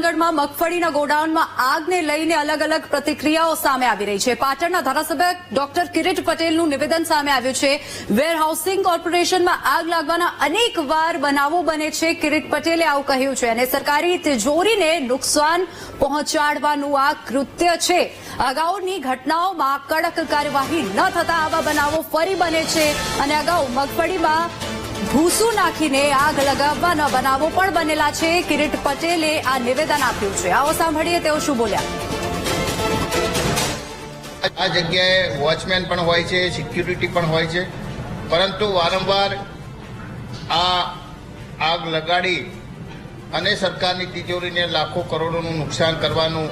વિક્રમગઢમાં મગફળીના ગોડાઉનમાં આગને લઈને અલગ અલગ પ્રતિક્રિયાઓ સામે આવી રહી છે. પાટણના ધારાસભ્ય ડોક્ટર કિરીટ પટેલનું નિવેદન સામે આવ્યું છે. વેરહાઉસિંગ કોર્પોરેશનમાં આગ લાગવાના અનેક વાર બનાવો બને છે. કિરીટ પટેલે આવું કહ્યું છે અને સરકારી તિજોરીને નુકસાન પહોંચાડવાનું આ કૃત્ય છે. અગાઉની ઘટનાઓમાં કડક કાર્યવાહી ન થતા આવા બનાવો ફરી બને છે અને અગાઉ મગફળીમાં ભૂસું નાખીને આગ લગાવવાના બનાવો પણ બનેલા છે કિરીટ પટેલે આ નિવેદન આપ્યું છે. આવો સાંભળીએ તેઓ શું બોલ્યા? આ જગ્યાએ વોચમેન પણ હોય છે, સિક્યુરિટી પણ હોય છે. પરંતુ વારંવાર આ આગ લગાડી અને સરકારની તિજોરીને લાખો કરોડોનું નુકસાન કરવાનું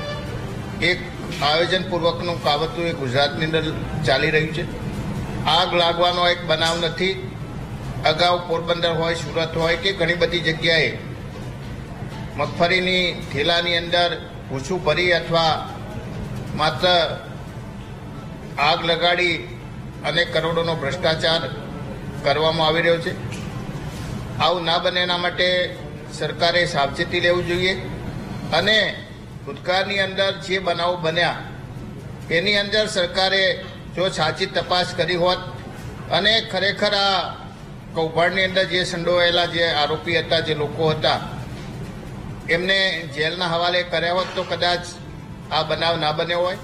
એક આયોજનપૂર્વકનું કાવતું એ ગુજરાતની અંદર ચાલી રહ્યું છે. આગ લાગવાનો એક બનાવ નથી. અગાઉ પોરબંદર હોય, સુરત હોય કે ઘણી બધી જગ્યાએ મગફળીની થેલાની અંદર ભૂસું ભરી અથવા માત્ર આગ લગાડી અને કરોડોનો ભ્રષ્ટાચાર કરવામાં આવી રહ્યો છે. આવું ના બને એના માટે સરકારે સાવચેતી લેવું જોઈએ અને ભૂતકાળની અંદર જે બનાવો બન્યા, એની અંદર સરકારે જો સાચી તપાસ કરી હોત અને ખરેખર આ કૌભાંડની અંદર જે સંડોવાયેલા જે આરોપી હતા, જે લોકો હતા, એમને જેલના હવાલે કર્યા હોત તો કદાચ આ બનાવ ના બન્યો હોય.